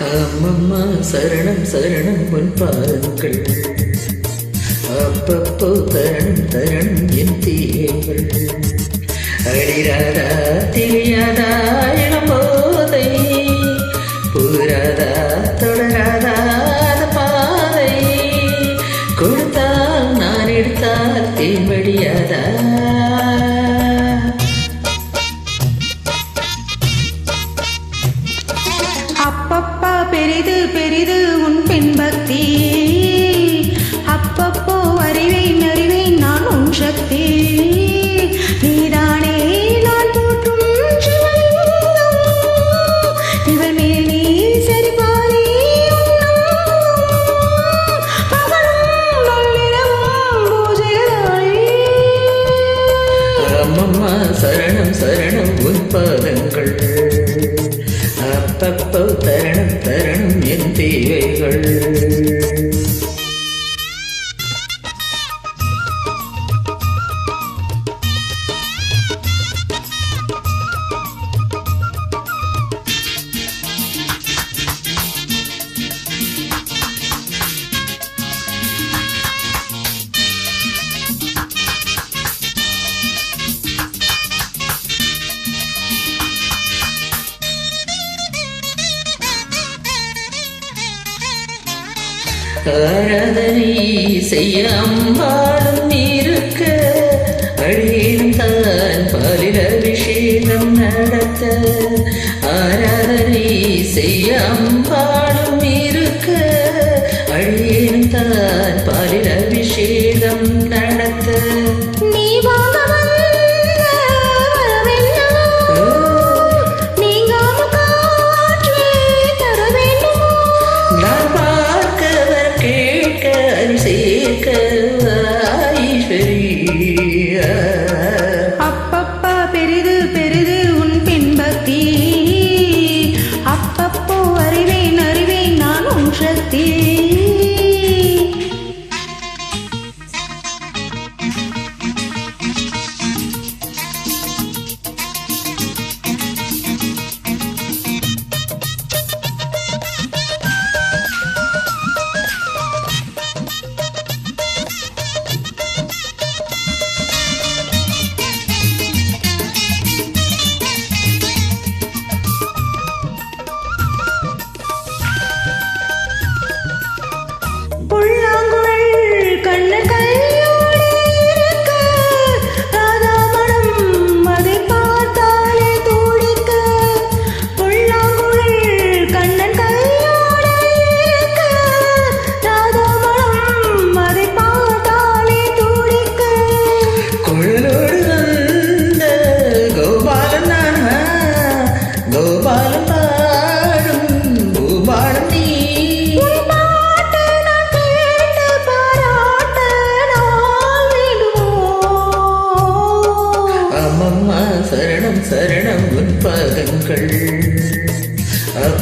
அம்மம்மா சரணம் சரணம் உன் பாதங்கள். அப்பப்போ தரணம் தரணம் என் தீயங்கள் அடிராதா தெரியாதா இளம் போதை. புராதா தொடராதா பாதை. கொடுத்தால் நான் எடுத்தால் தேன்படியாதா அப்பப்பா சக்தி. அப்பப்போ அறிவேன் அறிவேன் நான் உன் சக்தி. நீதானே நான் போற்றும் மேல் நீ சரிபாரி சரணம் சரணம் உன் பாதங்கள் அப்பப்போ தரணம் தரணம் என் தேவைகள். ஆராதனை செய்ய அம்பாளும் இருக்க அழியும் தான் பாலில் அபிஷேகம் நடத்த. ஆராதனை நான்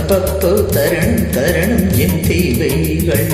அப்பப்போ தரணம் தரணம் என் தேவைகள்